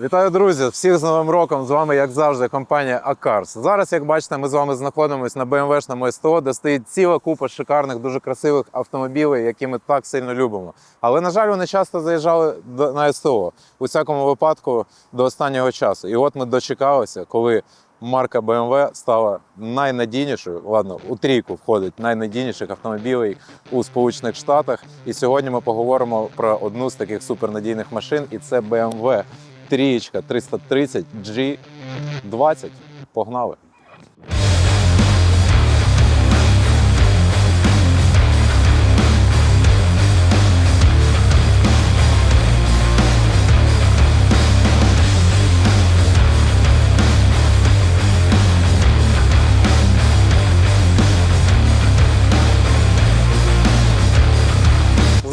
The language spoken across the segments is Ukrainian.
Вітаю, друзі! Всіх з Новим роком! З вами, як завжди, компанія Акарс. Зараз, як бачите, ми з вами знаходимося на BMW-шному СТО, де стоїть ціла купа шикарних, дуже красивих автомобілів, які ми так сильно любимо. Але, на жаль, вони часто заїжджали на СТО у всякому випадку до останнього часу. І от ми дочекалися, коли марка BMW стала найнадійнішою. Ладно, у трійку входить найнадійніших автомобілів у Сполучених Штатах. І сьогодні ми поговоримо про одну з таких супернадійних машин, і це BMW Трієчка 330 G20. Погнали!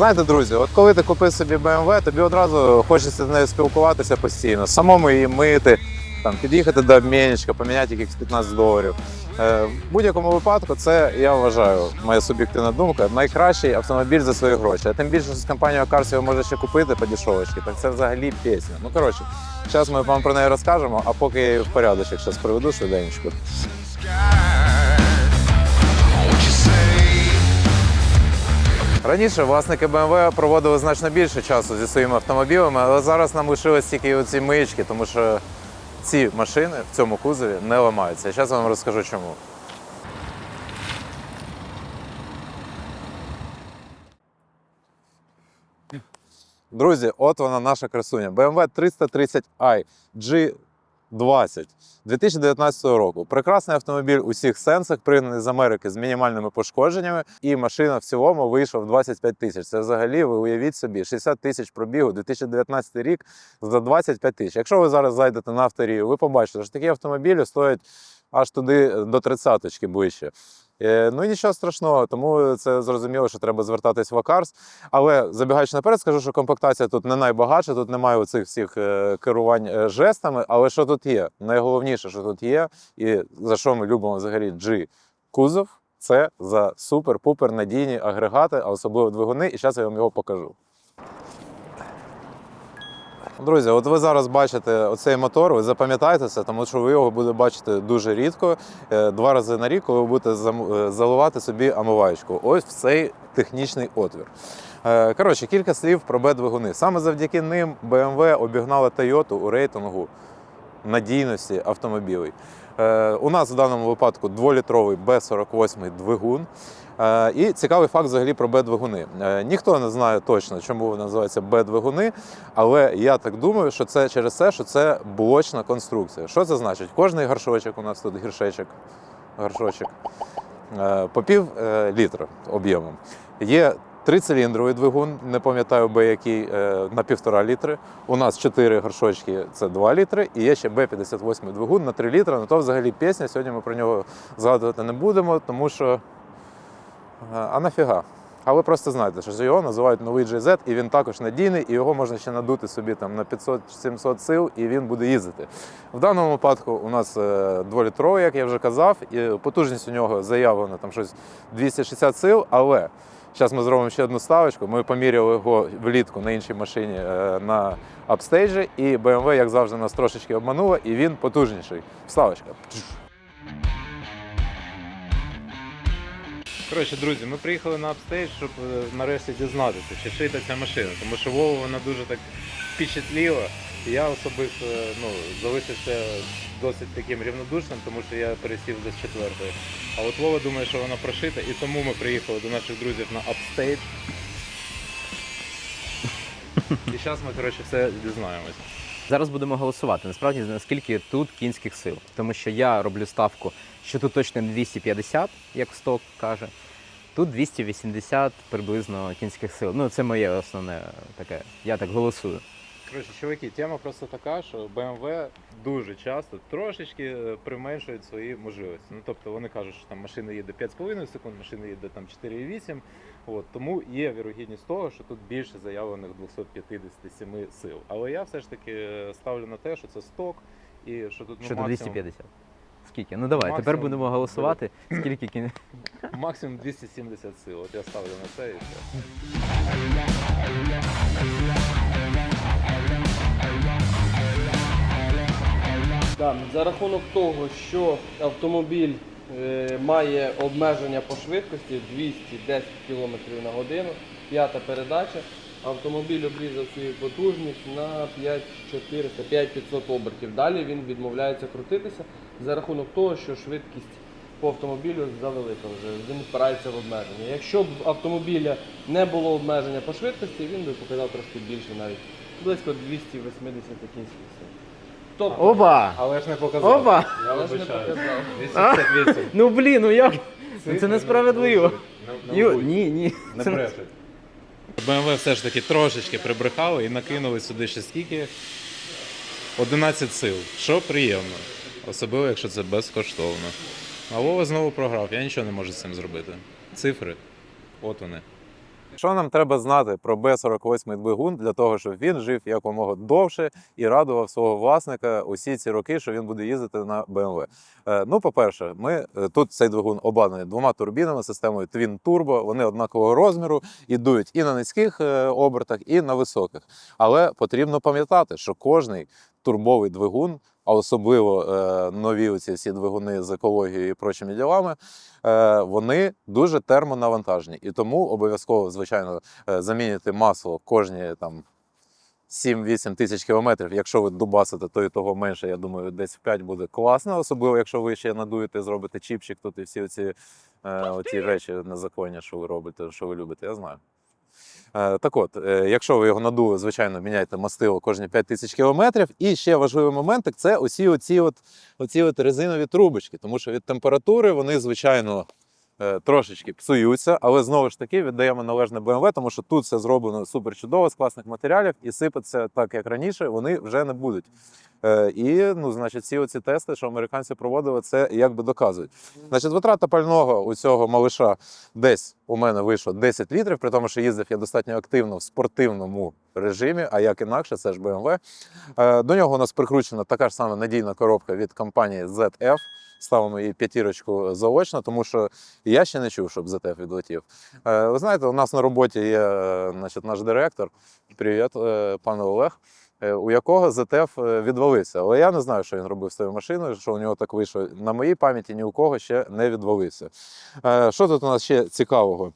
Знаєте, друзі, от коли ти купив собі BMW, тобі одразу хочеться з нею спілкуватися постійно, самому її мити, там, під'їхати до обмінничка, поміняти якихось 15 доларів. Е, в будь-якому випадку, це я вважаю, моя суб'єктивна думка, найкращий автомобіль за свої гроші. А тим більше, що з компанією Cars його може ще купити по дешевочці, так це взагалі пісня. Ну коротше, зараз ми вам про неї розкажемо, а поки я її в порядочок зараз приведу швиденько. Раніше власники BMW проводили значно більше часу зі своїми автомобілями, але зараз нам лишились тільки оці миючки, тому що ці машини в цьому кузові не ламаються. Зараз я вам розкажу чому. Друзі, от вона наша красуня. BMW 330i G20 2019 року. Прекрасний автомобіль у всіх сенсах, пригнаний з Америки з мінімальними пошкодженнями, і машина в цілому вийшла в 25 тисяч. Це взагалі, ви уявіть собі, 60 тисяч пробігу, 2019 рік за 25 тисяч. Якщо ви зараз зайдете на авторію, ви побачите, що такі автомобілі стоять аж туди до тридцяточки ближче. Е, Ну і нічого страшного, тому це зрозуміло, що треба звертатись в Акарс. Але забігаючи наперед, скажу, що комплектація тут не найбагатша, тут немає оцих всіх е, керувань е, жестами. Але що тут є? Найголовніше, що тут є, і за що ми любимо взагалі G кузов, це за супер-пупер надійні агрегати, а особливо двигуни. І зараз я вам його покажу. Друзі, от ви зараз бачите оцей мотор, ви запам'ятайте це, тому що ви його будете бачити дуже рідко, е, два рази на рік, коли ви будете е, заливати собі омиваючку. Ось в цей технічний отвір. Е, Коротше, кілька слів про Б-двигуни. Саме завдяки ним BMW обігнала Toyota у рейтингу надійності автомобілів. Е, У нас в даному випадку дволітровий Б48 двигун. Е, І цікавий факт взагалі про Б-двигуни. Е, Ніхто не знає точно, чому вони називаються Б-двигуни, але я так думаю, що це через те, що це блочна конструкція. Що це значить? Кожний горшочок у нас тут гіршечок, горшочок е, по пів літра об'ємом. Є трициліндровий двигун, не пам'ятаю Б який, на півтора літри. У нас чотири горшочки це 2 літри, і є ще Б58 двигун на 3 літри. Ну то взагалі пісня. Сьогодні ми про нього згадувати не будемо, тому що. Е, А нафіга? А ви просто знаєте, що його називають новий GZ, і він також надійний, і його можна ще надути собі там на 500-700 сил, і він буде їздити. В даному випадку у нас е, дволітровий, як я вже казав, і потужність у нього заявлена там щось 260 сил, але зараз ми зробимо ще одну ставочку. Ми поміряли його влітку на іншій машині е, на апстейджі, і BMW, як завжди, нас трошечки обманула, і він потужніший. Вставочка. Коротше, друзі, ми приїхали на апстейдж, щоб е, нарешті дізнатися, чи шита ця машина, тому що Вова вона дуже так впечатліла. Я особисто ну, залишився досить таким рівнодушним, тому що я пересів до четвертої. А от Вова думає, що вона прошита, і тому ми приїхали до наших друзів на апстейдж. І зараз ми коротше, все дізнаємось. Зараз будемо голосувати. Насправді наскільки тут кінських сил, тому що я роблю ставку, що тут точно не 250, як сток каже. Тут 280 приблизно кінських сил. Ну це моє основне таке. Я так голосую. Коротше, чуваки, тема просто така, що BMW дуже часто трошечки е, применшують свої можливості. Ну тобто вони кажуть, що там машина їде 5,5 секунд, машина їде там 4,8. От тому є вірогідність того, що тут більше заявлених 257 сил. Але я все ж таки е, ставлю на те, що це сток і що тут ну, Що максимум, 250. Скільки? Ну давай, тепер Максимум будемо голосувати. Скільки кін... максимум 270 сил. От я ставлю на це і все. Да, за рахунок того, що автомобіль е, має обмеження по швидкості 210 км на годину, п'ята передача, автомобіль обрізав свою потужність на 5400 5500 обертів. Далі він відмовляється крутитися за рахунок того, що швидкість по автомобілю завелика вже, він впирається в обмеження. Якщо б в автомобіля не було обмеження по швидкості, він би показав трошки більше навіть, близько 280 кінських сил. Тобто, Оба! Але ж не показав. Опа! Я але ж не вибачаю. показав. 258. Ну блін, ну як? Ну, це несправедливо. Не, Ю- Ні, ні. не Це- брешуть. BMW все ж таки трошечки прибрехали і накинули сюди ще скільки? 11 сил, що приємно. Особливо, якщо це безкоштовно. А Вова знову програв, я нічого не можу з цим зробити. Цифри, от вони. Що нам треба знати про Б-48 двигун для того, щоб він жив якомога довше і радував свого власника усі ці роки, що він буде їздити на BMW? Е, Ну, по-перше, ми е, тут цей двигун обладнаний двома турбінами, системою Twin Turbo. Вони однакового розміру і дують і на низьких е, обертах, і на високих. Але потрібно пам'ятати, що кожний турбовий двигун, а особливо е, нові оці всі двигуни з екологією і прочими ділами, е, вони дуже термонавантажені. І тому обов'язково, звичайно, е, замінювати масло кожні там. 7-8 тисяч кілометрів. Якщо ви дубасите, то і того менше, я думаю, десь в 5 буде класно, особливо якщо ви ще надуєте, зробите чіпчик, тут і всі оці, е, оці речі незаконні, що ви робите, що ви любите, я знаю. Е, так от, е, якщо ви його надули, звичайно, міняйте мастило кожні 5 тисяч кілометрів. І ще важливий моментик це усі оці, от, оці от резинові трубочки, тому що від температури вони, звичайно, трошечки псуються, але знову ж таки віддаємо належне BMW, тому що тут все зроблено супер чудово з класних матеріалів і сипеться так, як раніше, вони вже не будуть. Е, І ну, значить, всі оці тести, що американці проводили, це якби доказують. Значить, витрата пального у цього малиша десь у мене вийшло 10 літрів, при тому, що їздив я достатньо активно в спортивному режимі, а як інакше, це ж BMW. Е, До нього у нас прикручена така ж сама надійна коробка від компанії ZF. Ставимо їй п'ятірочку заочно, тому що я ще не чув, щоб ZF відлетів. Е, Ви знаєте, у нас на роботі є е, значить, наш директор. Привіт, пане Олег. У якого е, відвалився. Але я не знаю, що він робив з тою машиною, що у нього так вийшло. На моїй пам'яті ні у кого ще не відвалився. Що тут у нас ще цікавого?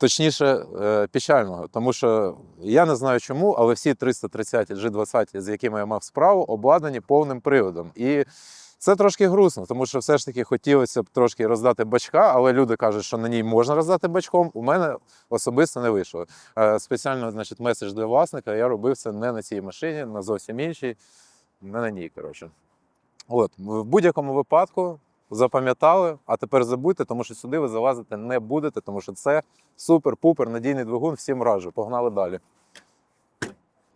Точніше, е, печального, тому що я не знаю чому, але всі 330 G20, з якими я мав справу, обладнані повним приводом. І це трошки грустно, тому що все ж таки хотілося б трошки роздати бачка, але люди кажуть, що на ній можна роздати бачком. У мене особисто не вийшло. Е, Спеціально, значить, меседж для власника я робив це не на цій машині, на зовсім іншій, не на ній. Коротше. От, в будь-якому випадку запам'ятали, а тепер забудьте, тому що сюди ви залазити не будете, тому що це супер-пупер надійний двигун, всім раджу. Погнали далі.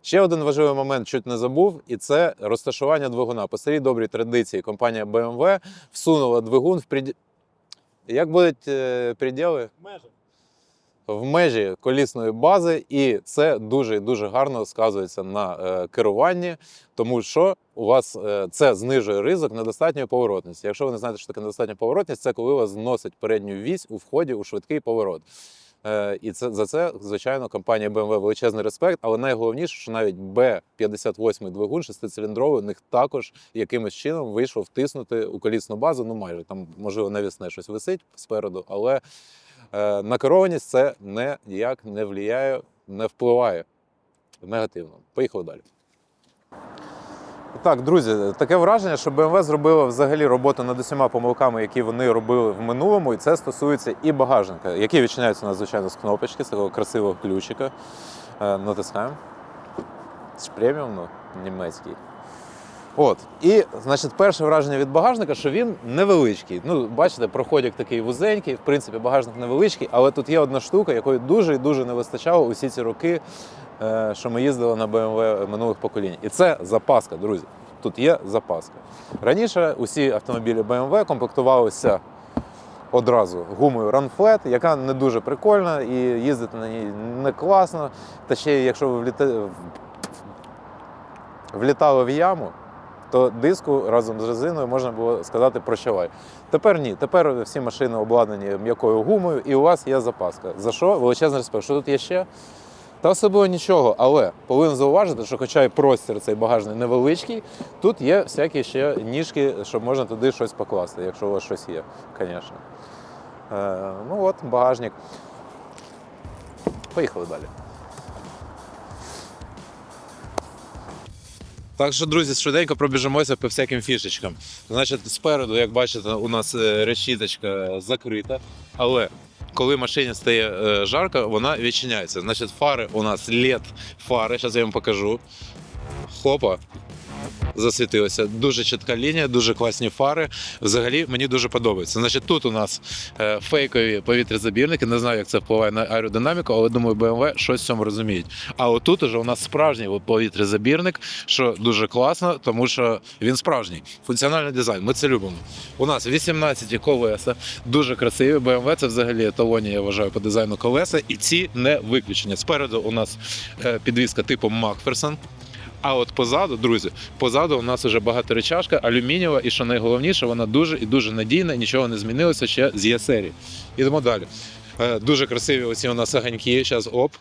Ще один важливий момент чуть не забув, і це розташування двигуна. По старій добрій традиції компанія BMW всунула двигун в прид... Як будуть е, приділи? Межі. В межі колісної бази, і це дуже дуже гарно сказується на е, керуванні, тому що у вас е, це знижує ризик недостатньої поворотності. Якщо ви не знаєте, що таке недостатня поворотність, це коли вас зносить передню вісь у вході у швидкий поворот. Е, і це за це, звичайно, компанія BMW величезний респект. Але найголовніше, що навіть B58 двигун шестициліндровий у них також якимось чином вийшов втиснути у колісну базу. Ну майже там можливо навісне щось висить спереду, але Е, на керованість це ніяк не впливає, не впливає негативно. Поїхали далі. Так, друзі, таке враження, що BMW зробила взагалі роботу над усіма помилками, які вони робили в минулому, і це стосується і багажника, який відчиняється надзвичайно з кнопочки, з такого красивого ключика. Е, натискаємо. Це ж преміум, ну, німецький. От. І, значить, перше враження від багажника, що він невеличкий. Ну, бачите, проходяк такий вузенький, в принципі, багажник невеличкий, але тут є одна штука, якої дуже і дуже не вистачало усі ці роки, е, що ми їздили на BMW минулих поколінь. І це запаска, друзі. Тут є запаска. Раніше усі автомобілі BMW комплектувалися одразу гумою Flat, яка не дуже прикольна, і їздити на ній не класно. Та ще якщо ви вліта- влітали в яму, то диску разом з резиною можна було сказати прощавай. Тепер ні. Тепер всі машини обладнані м'якою гумою, і у вас є запаска. За що? Величезний респект. Що тут є ще? Та особливо нічого, але повинен зауважити, що хоча й простір цей багажний невеличкий, тут є всякі ще ніжки, щоб можна туди щось покласти, якщо у вас щось є, звісно. Е, ну от, багажник. Поїхали далі. Так що, друзі, швиденько пробіжимося по всяким фішечкам. Значить, спереду, як бачите, у нас е, решіточка закрита, але коли машині стає е, жарко, вона відчиняється. Значить, фари у нас led фари, зараз я вам покажу. Хопа. Засвітилося. Дуже чітка лінія, дуже класні фари. Взагалі мені дуже подобається. Значить, тут у нас е, фейкові повітрязабірники. Не знаю, як це впливає на аеродинаміку, але думаю, BMW щось в цьому розуміють. А отут уже у нас справжній повітрязабірник, що дуже класно, тому що він справжній. Функціональний дизайн. Ми це любимо. У нас 18 колеса, дуже красиві. BMW це взагалі еталоні, я вважаю, по дизайну колеса, і ці не виключення. Спереду у нас е, підвізка типу Макферсон. А от позаду, друзі, позаду у нас вже багаторечашка, алюмінієва, і що найголовніше, вона дуже і дуже надійна, нічого не змінилося ще з є серії. Ідемо далі. Е, Дуже красиві оці у нас огоньки. Зараз оп.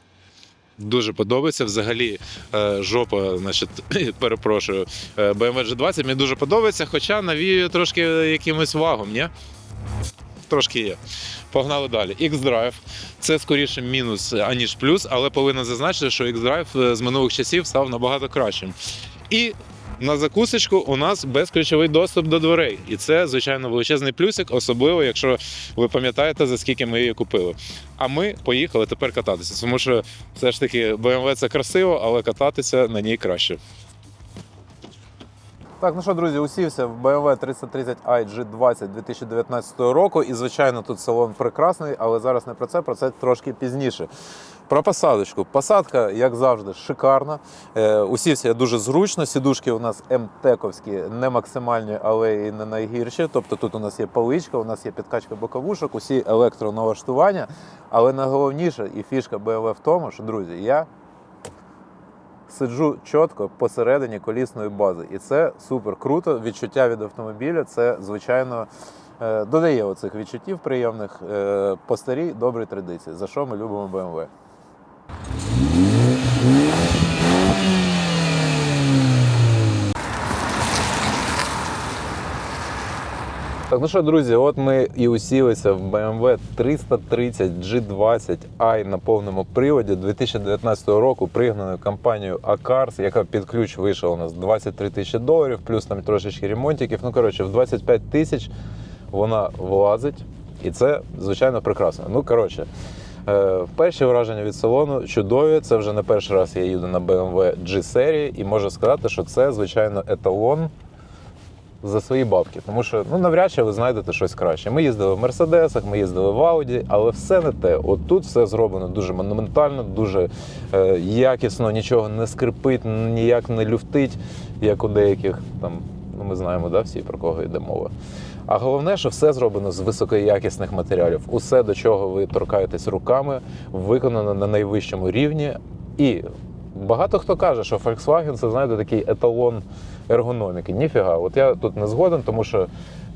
Дуже подобається. Взагалі, е, жопа, значить, перепрошую, е, BMW G20 мені дуже подобається, хоча навіює трошки якимось вагом, ні? Трошки є. Погнали далі. X-Drive. Це скоріше мінус, аніж плюс, але повинен зазначити, що X-Drive е, з минулих часів став набагато кращим. І на закусочку у нас безключовий доступ до дверей. І це, звичайно, величезний плюсик, особливо, якщо ви пам'ятаєте, за скільки ми її купили. А ми поїхали тепер кататися, тому що все ж таки BMW це красиво, але кататися на ній краще. Так, ну що, друзі, усівся в BMW 330i G20 2019 року. І, звичайно, тут салон прекрасний, але зараз не про це, про це трошки пізніше. Про посадочку. Посадка, як завжди, шикарна. Е, усівся я дуже зручно. Сідушки у нас МТЕКовські, не максимальні, але і не найгірші. Тобто тут у нас є паличка, у нас є підкачка боковушок, усі електроналаштування. Але найголовніше і фішка BMW в тому, що, друзі, я сиджу чітко посередині колісної бази. І це супер круто. Відчуття від автомобіля це, звичайно, е, додає оцих відчуттів приємних е, по старій добрій традиції, за що ми любимо BMW. Так, ну що, друзі, от ми і усілися в BMW 330 G20i на повному приводі 2019 року, пригнаною компанією Acars, яка під ключ вийшла у нас 23 тисячі доларів, плюс там трошечки ремонтиків. Ну, коротше, в 25 тисяч вона влазить, і це, звичайно, прекрасно. Ну, коротше, е, перші враження від салону чудові. Це вже не перший раз я їду на BMW G серії, і можу сказати, що це, звичайно, еталон за свої бабки. Тому що ну навряд чи ви знайдете щось краще. Ми їздили в Мерседесах, ми їздили в Ауді, але все не те. От тут все зроблено дуже монументально, дуже е, якісно, нічого не скрипить, ніяк не люфтить, як у деяких там. Ну, ми знаємо, да, всі про кого йде мова. А головне, що все зроблено з високоякісних матеріалів. Усе, до чого ви торкаєтесь руками, виконано на найвищому рівні. І багато хто каже, що Volkswagen це знаєте такий еталон ергономіки. Ніфіга, от я тут не згоден, тому що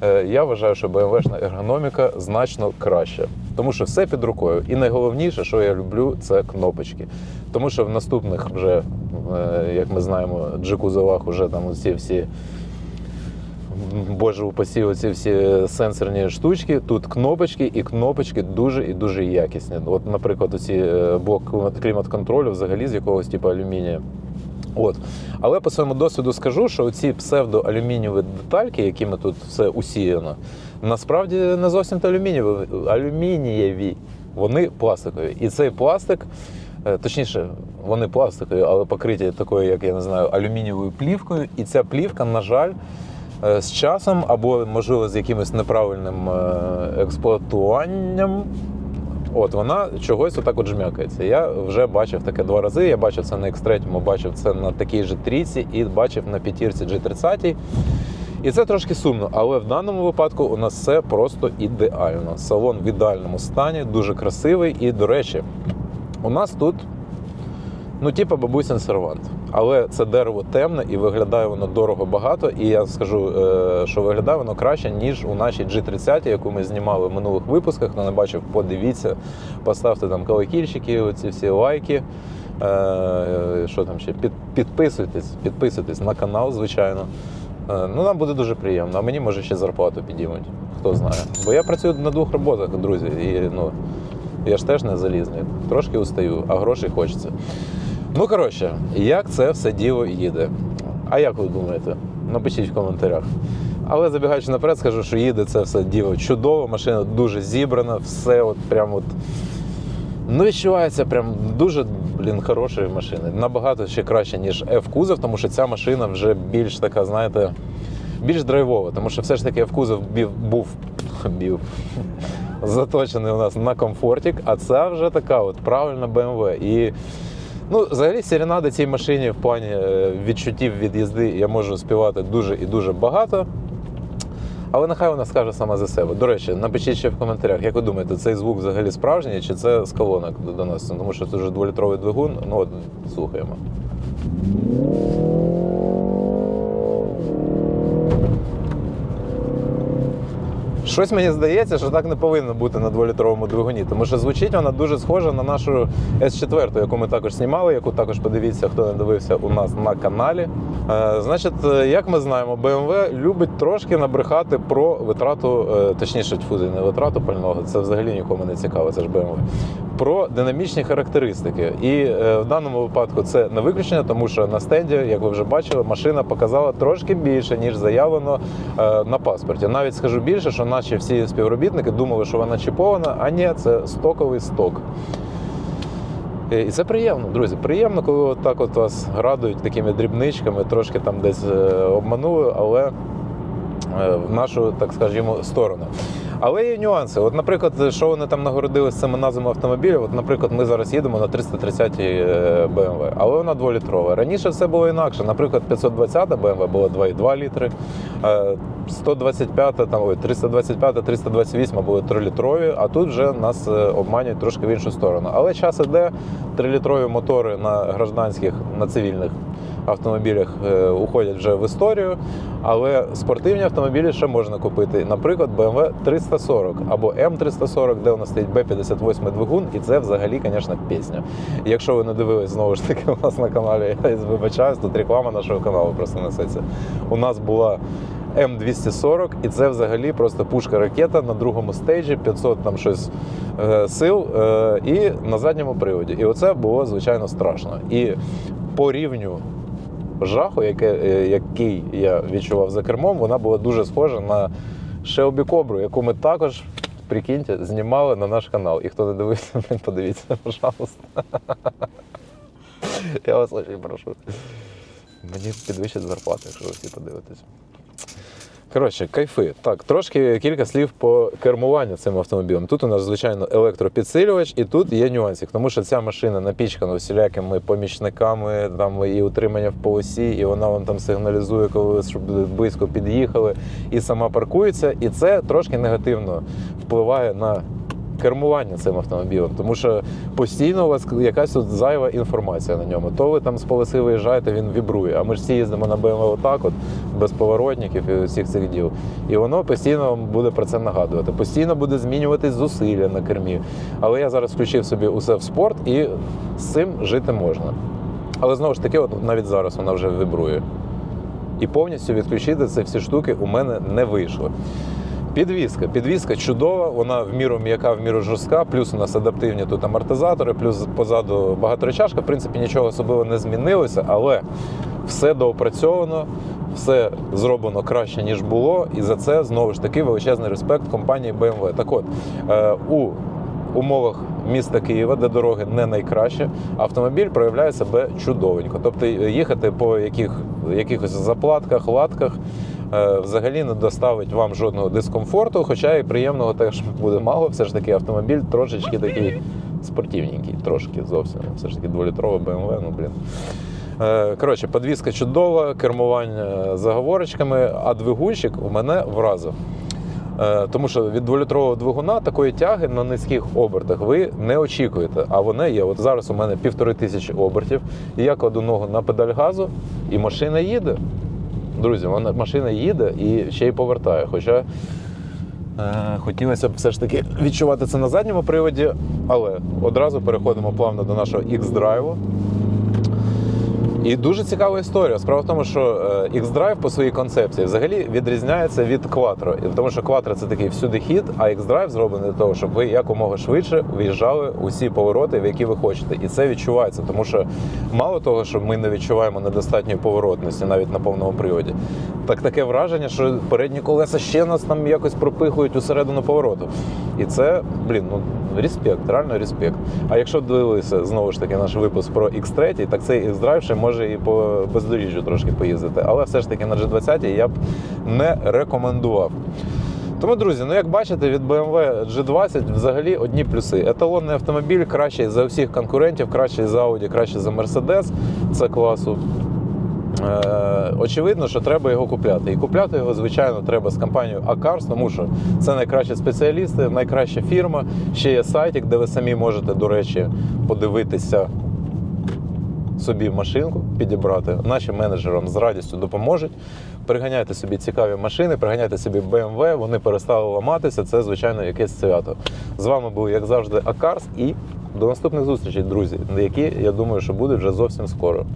е, я вважаю, що BMW-шна ергономіка значно краща. Тому що все під рукою. І найголовніше, що я люблю, це кнопочки. Тому що в наступних вже, е, як ми знаємо, джекузовах вже там усі всі. Боже, упасі оці всі сенсорні штучки. Тут кнопочки, і кнопочки дуже і дуже якісні. От, наприклад, оці е, блок клімат- клімат-контролю взагалі з якогось типу алюмінія. От. Але по своєму досвіду скажу, що ці псевдоалюмінієві детальки, якими тут все усіяно, насправді не зовсім то алюмінієві, алюмінієві, вони пластикові. І цей пластик, е, точніше, вони пластикові, але покриті такою, як я не знаю, алюмінієвою плівкою. І ця плівка, на жаль, е, з часом або, можливо, з якимось неправильним е, експлуатуванням. От вона чогось отак от жмякається. Я вже бачив таке два рази. Я бачив це на X3, бачив це на такій же трійці і бачив на п'ятірці G30. І це трошки сумно, але в даному випадку у нас все просто ідеально. Салон в ідеальному стані, дуже красивий. І, до речі, у нас тут, ну, типу, бабусин сервант. Але це дерево темне і виглядає воно дорого багато. І я скажу, е, що виглядає воно краще, ніж у нашій G30, яку ми знімали в минулих випусках. Хто не бачив, подивіться, поставте там колокільчики, оці всі лайки. Е, що там ще? Підписуйтесь, підписуйтесь на канал, звичайно. Е, ну, нам буде дуже приємно, а мені може ще зарплату підіймуть, хто знає. Бо я працюю на двох роботах, друзі, і ну, я ж теж не залізний. Трошки устаю, а грошей хочеться. Ну, коротше, як це все діло їде? А як ви думаєте? Напишіть в коментарях. Але забігаючи наперед, скажу, що їде це все діло чудово, машина дуже зібрана, все от прям от. Ну, відчувається прям дуже блін, хорошої машини. Набагато ще краще, ніж F-кузов, тому що ця машина вже більш така, знаєте, більш драйвова, тому що все ж таки F-кузов був бів, заточений у нас на комфортік, а це вже така от правильна BMW. І Ну, взагалі, серенади цій машині в плані е, відчуттів від їзди я можу співати дуже і дуже багато. Але нехай вона скаже сама за себе. До речі, напишіть ще в коментарях, як ви думаєте, цей звук взагалі справжній чи це з колонок доноситься? Тому що це вже дволітровий двигун. Ну от слухаємо. Щось мені здається, що так не повинно бути на дволітровому двигуні, тому що звучить вона дуже схожа на нашу С4, яку ми також знімали, яку також подивіться, хто не дивився у нас на каналі. Е, значить, е, як ми знаємо, BMW любить трошки набрехати про витрату, е, точніше, тьфу, не витрату пального, це взагалі нікому не цікаво, це ж BMW. Про динамічні характеристики. І в даному випадку це не виключення, тому що на стенді, як ви вже бачили, машина показала трошки більше, ніж заявлено на паспорті. Навіть скажу більше, що наші всі співробітники думали, що вона чіпована, а ні, це стоковий сток. Е, І це приємно, друзі. Приємно, коли от так от вас радують такими дрібничками, трошки там десь е, обманули, але е, в нашу, так скажімо, сторону. Але є нюанси. От, наприклад, що вони там нагородили з цими назвами автомобілів. От, наприклад, ми зараз їдемо на 330 BMW, але вона дволітрова. Раніше все було інакше. Наприклад, 520 BMW було 2,2 літри, е, 125, там, ой, 325, 328 були 3-літрові, а тут вже нас е, обманюють трошки в іншу сторону. Але час іде, 3-літрові мотори на гражданських, на цивільних автомобілях е, уходять вже в історію, але спортивні автомобілі ще можна купити. Наприклад, BMW 340 або M340, де у нас стоїть B58 двигун, і це взагалі, звісно, пісня. Якщо ви не дивились знову ж таки у нас на каналі, я вибачаюсь, тут реклама нашого каналу просто несеться. У нас була М240, і це взагалі просто пушка-ракета на другому стейджі, 500 там щось е, сил, е, і на задньому приводі. І оце було звичайно страшно. І по рівню жаху, е, який я відчував за кермом, вона була дуже схожа на Shelby Кобру, яку ми також. Прикиньте, знімали на наш канал. І хто не дивився, подивіться, пожалуйста. Я вас дуже прошу. Мені підвищать зарплату, якщо ви всі подивитесь. Коротше, кайфи. Так, трошки кілька слів по кермуванню цим автомобілем. Тут у нас, звичайно, електропідсилювач, і тут є нюансик, тому що ця машина напічкана всілякими помічниками, там і утримання в полосі, і вона вам там сигналізує, коли ви близько під'їхали, і сама паркується. І це трошки негативно впливає на кермування цим автомобілем, тому що постійно у вас якась тут зайва інформація на ньому. То ви там з полоси виїжджаєте, він вібрує. А ми ж всі їздимо на BMW отак, от без поворотників і всіх цих діл. І воно постійно буде про це нагадувати. Постійно буде змінюватись зусилля на кермі. Але я зараз включив собі усе в спорт, і з цим жити можна. Але знову ж таки, от навіть зараз вона вже вібрує. І повністю відключити ці всі штуки у мене не вийшло. Підвізка. Підвізка чудова, вона в міру м'яка, в міру жорстка, плюс у нас адаптивні тут амортизатори, плюс позаду багаторечашка. В принципі, нічого особливо не змінилося, але все доопрацьовано, все зроблено краще, ніж було. І за це знову ж таки величезний респект компанії BMW. Так от, е, у умовах міста Києва, де дороги не найкращі, автомобіль проявляє себе чудовенько. Тобто їхати по яких, якихось заплатках, латках е, взагалі не доставить вам жодного дискомфорту, хоча і приємного теж буде мало. Все ж таки автомобіль трошечки такий спортивненький, трошки зовсім. Все ж таки дволітрова BMW, ну блін. Е, Коротше, подвізка чудова, кермування заговорочками, а двигунчик у мене вразив. Е, Тому що від дволітрового двигуна такої тяги на низьких обертах ви не очікуєте. А вони є. От зараз у мене півтори тисячі обертів, і я кладу ногу на педаль газу, і машина їде. Друзі, вона машина їде і ще й повертає. Хоча е, хотілося б все ж таки відчувати це на задньому приводі, але одразу переходимо плавно до нашого X-драйву. І дуже цікава історія. Справа в тому, що е, X-Drive по своїй концепції взагалі відрізняється від Quattro. Тому що Quattro це такий всюди хід, а X-Drive зроблений для того, щоб ви якомога швидше в'їжджали у всі повороти, в які ви хочете. І це відчувається, тому що мало того, що ми не відчуваємо недостатньої поворотності навіть на повному приводі. Так таке враження, що передні колеса ще нас там якось пропихують усередину повороту. І це, блін, ну респект, реально респект. А якщо дивилися знову ж таки наш випуск про X3, так цей X-Drive ще може і по бездоріжжю трошки поїздити. Але все ж таки на G20 я б не рекомендував. Тому, друзі, ну як бачите, від BMW G20 взагалі одні плюси. Еталонний автомобіль кращий за всіх конкурентів, кращий за Audi, кращий за Mercedes. Це класу. Е, очевидно, що треба його купляти. І купляти його, звичайно, треба з компанією Acars, тому що це найкращі спеціалісти, найкраща фірма. Ще є сайтик, де ви самі можете, до речі, подивитися собі машинку, підібрати. Наші менеджерам з радістю допоможуть. Приганяйте собі цікаві машини, приганяйте собі BMW, вони перестали ламатися. Це, звичайно, якесь свято. З вами був, як завжди, Акарс, і до наступних зустрічей, друзі, які я думаю, що будуть вже зовсім скоро.